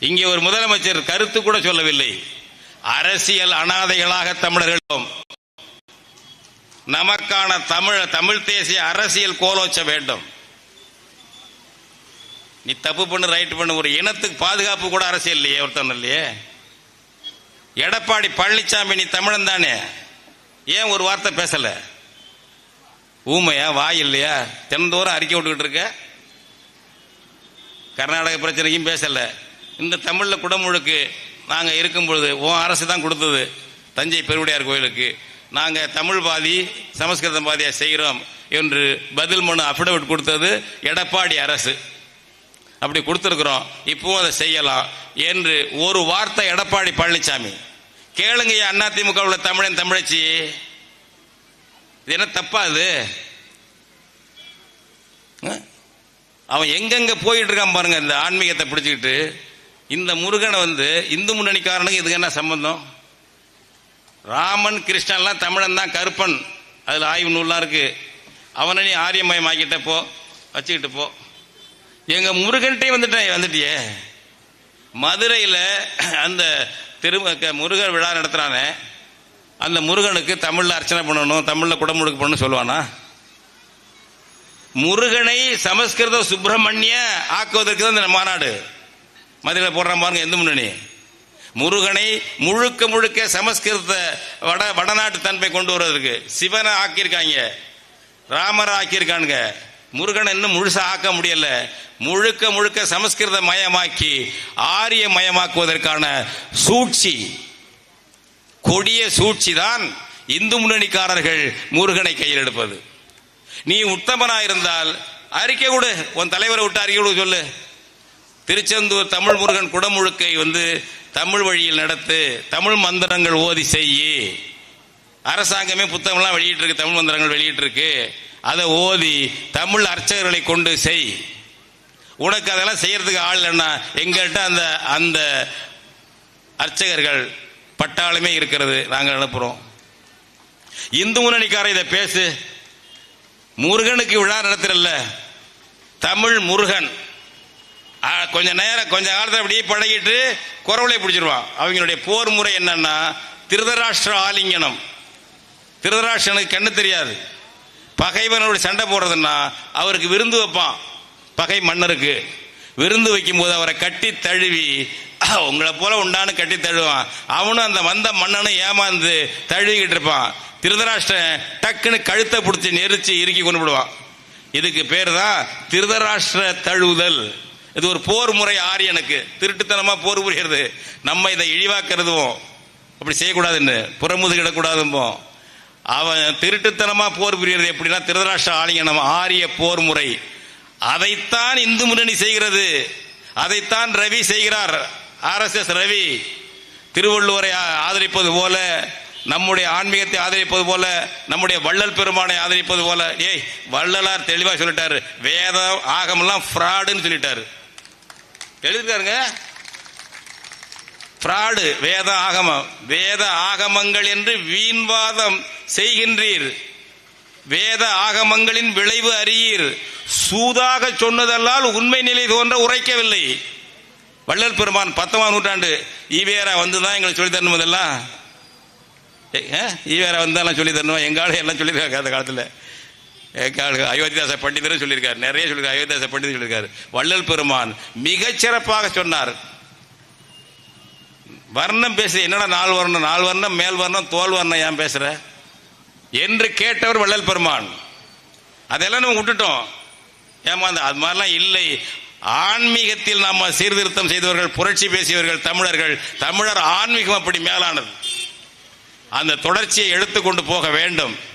இங்கே ஒரு முதலமைச்சர் கருத்து கூட சொல்லவில்லை. அரசியல் அனாதைகளாக தமிழர்களும் நமக்கான தமிழ் தமிழ் தேசிய அரசியல் கோலோச்ச வேண்டும். நீ தப்பு பண்ணு ரைட் பண்ணு ஒரு இனத்துக்கு பாதுகாப்பு கூட அரசியல் இல்லையே ஒருத்தன் இல்லையே. எடப்பாடி பழனிசாமி நீ தமிழன் தானே. ஏன் ஒரு வார்த்தை பேசல? ஊமையா வாய் இல்லையா? தினந்தோறும் அறிக்கை விட்டுக்கிட்டு இருக்க? கர்நாடக பிரச்சனைக்கும் பேசலை. இந்த தமிழில் குடமுழுக்கு நாங்கள் இருக்கும் பொழுது உன் அரசு தான் கொடுத்தது தஞ்சை பெருவுடையார் கோயிலுக்கு. நாங்கள் தமிழ் பாதி சமஸ்கிருதம் பாதியாக செய்கிறோம் என்று பதில் மனு அஃபிடவிட் கொடுத்தது எடப்பாடி அரசு. அப்படி கொடுத்துருக்குறோம் இப்பவும் அதை செய்யலாம் என்று ஒரு வார்த்தை எடப்பாடி பழனிசாமி கேளுங்க அதிமுக உள்ள தமிழன் தமிழச்சி இது என்ன தப்பா அது அவன் எங்கெங்க போயிட்டு இருக்கான் பாருங்க இந்த ஆன்மீகத்தை பிடிச்சிக்கிட்டு. இந்த முருகனை வந்து இந்து முன்னணிக்காரனுக்கு இதுக்கு என்ன சம்பந்தம்? ராமன் கிருஷ்ணன்லாம் தமிழன் தான் கருப்பன். அதில் ஆய்வு நூல்லாம் இருக்கு. அவனை நீ ஆரியமயம் ஆக்கிட்ட போ வச்சுக்கிட்டு போ எங்க முருகன்ட்டே வந்துட்டேன் வந்துட்டியே. மதுரையில் அந்த திரு முருகர் விழா நடத்துறானே. அந்த முருகனுக்கு தமிழில் அர்ச்சனை பண்ணணும் தமிழில் குடமுழுக்கு பண்ணணும் சொல்லுவானா? முருகனை சமஸ்கிருத சுப்பிரமணிய ஆக்குவதற்கு தான் இந்த மாநாடு. மதுரையில் போடுறான் பாருங்க எந்த முன்னணி? முருகனை முழுக்க முழுக்க சமஸ்கிருத வட வடநாட்டு தன்மை கொண்டு வருவதற்கு சிவனை ஆக்கியிருக்காங்க. ராமரை ஆக்கியிருக்கானுங்க. முருகனை இன்னும் முழுசாக ஆக்க முடியல. முழுக்க முழுக்க சமஸ்கிருத மயமாக்கி ஆரிய மயமாக்குவதற்கான சூழ்ச்சி. கொடிய சூழ்ச்சி தான் இந்து முன்னணிக்காரர்கள் முருகனை கையில் எடுப்பது. நீ உத்தமனா இருந்தால் அறிக்கை கொடு. உன் தலைவரை விட்டு அறிக்கை கொடு சொல்லு. திருச்செந்தூர் தமிழ் முருகன் குடமுழுக்கை வந்து தமிழ் வழியில் நடத்து தமிழ் மந்திரங்கள் ஓதி செய்யி. அரசாங்கமே புத்தகம்லாம் வெளியிட்டு இருக்கு தமிழ் மந்திரங்கள் வெளியிட்டு இருக்கு அதை ஓதி தமிழ் அர்ச்சகர்களை கொண்டு செய். உனக்கு அதெல்லாம் செய்யறதுக்கு ஆள் இல்லைன்னா எங்கள்கிட்ட அந்த அந்த அர்ச்சகர்கள் பட்டாளமே இருக்கிறது நாங்கள் அனுப்புறோம். இந்து முன்னணிக்கார இதை பேசு. முருகனுக்கு விழா நடத்துறல்ல. தமிழ் முருகன். கொஞ்ச நேரம் கொஞ்ச காலத்தில் அப்படியே பழகிட்டு குரவலை பிடிச்சிருவான் அவங்களுடைய போர் முறை என்னன்னா திருதராஷ்டிர ஆலிங்கனம். திருதராஷ்டிரனுக்கு கண்ணு தெரியாது. பகைவனோட சண்டை போடுறதுன்னா அவருக்கு விருந்து வைப்பான். பகை மன்னருக்கு. விருந்து வைக்கும்போது அவரை கட்டி தழுவி உங்களை போல உண்டானு கட்டி தழுவான். அவனும் அந்த வந்த மன்னனும் ஏமாந்து தழுவிக்கிட்டு இருப்பான். திருதராஷ்டிரன் டக்குன்னு கழுத்தை பிடிச்சி நெரிச்சு இறுக்கி கொண்டு விடுவான் இதுக்கு பேர் தான் திருதராஷ்டிர தழுவுதல். இது ஒரு போர் முறை ஆரியனுக்கு திருட்டுத்தனமா போர் புரிகிறது. நம்ம இதை இழிவாக்கிறதுவோம். அப்படி செய்யக்கூடாதுன்னு. புறமுதுகிடக்கூடாதும்போம் அவன் திருட்டுத்தனமா போர் புரிகிறது எப்படின்னா திருதராஷ்டிர ஆலிங்கனம் ஆரிய போர் முறை. அதைத்தான் இந்து முன்னணி செய்கிறது. அதைத்தான் ரவி செய்கிறார். ஆர்எஸ்எஸ் ரவி. திருவள்ளுவரை ஆதரிப்பது போல நம்முடைய ஆன்மீகத்தை ஆதரிப்பது போல நம்முடைய வள்ளல் பெருமானை ஆதரிப்பது போல. ஏய் வள்ளலார் தெளிவாக சொல்லிட்டாரு. வேதம் ஆகமெல்லாம் ஃப்ராடுன்னு சொல்லிட்டாரு. எழுதிருக்காருங்க? ஃப்ராடு வேத ஆகமம் வேத ஆகமங்கள் என்று வீண்வாதம் செய்கின்றீர். வேத ஆகமங்களின் விளைவு அறியீர். சூதாக சொன்னதல்லால் உண்மை நிலை தோன்ற உரைக்கவில்லை. வள்ளல் பெருமான் பத்தொன்பதாம் நூற்றாண்டு ஈவேரா வந்துதான் எங்களுக்கு சொல்லி தரணும் இதெல்லாம் ஈவேரா வந்தாலும் சொல்லி தரணும்? எங்காலும் எல்லாம் சொல்லியிருக்காங்க அந்த காலத்தில். அயோத்திதாச பண்டிதரும் சொல்லியிருக்காரு. நிறைய சொல்லியிருக்காரு. அயோத்தியாச பண்டிதர் சொல்லியிருக்காரு. வள்ளல் பெருமான் மிகச்சிறப்பாக சொன்னார். வர்ணம் பேசு என்னடா நாள் வர்ணம்? நாள் வர்ணம் மேல் வர்ணம் தோல் வர்ணம் ஏன் பேசுற? என்று கேட்டவர் வள்ளல் பெருமான். அதெல்லாம் நம்ம விட்டுட்டோம். ஏமாந்த அது மாதிரிலாம் இல்லை. ஆன்மீகத்தில் நாம் சீர்திருத்தம் செய்தவர்கள் புரட்சி பேசியவர்கள் தமிழர்கள் தமிழர் ஆன்மீகம் அப்படி மேலானது. அந்த தொடர்ச்சியை எடுத்துக்கொண்டு போக வேண்டும்.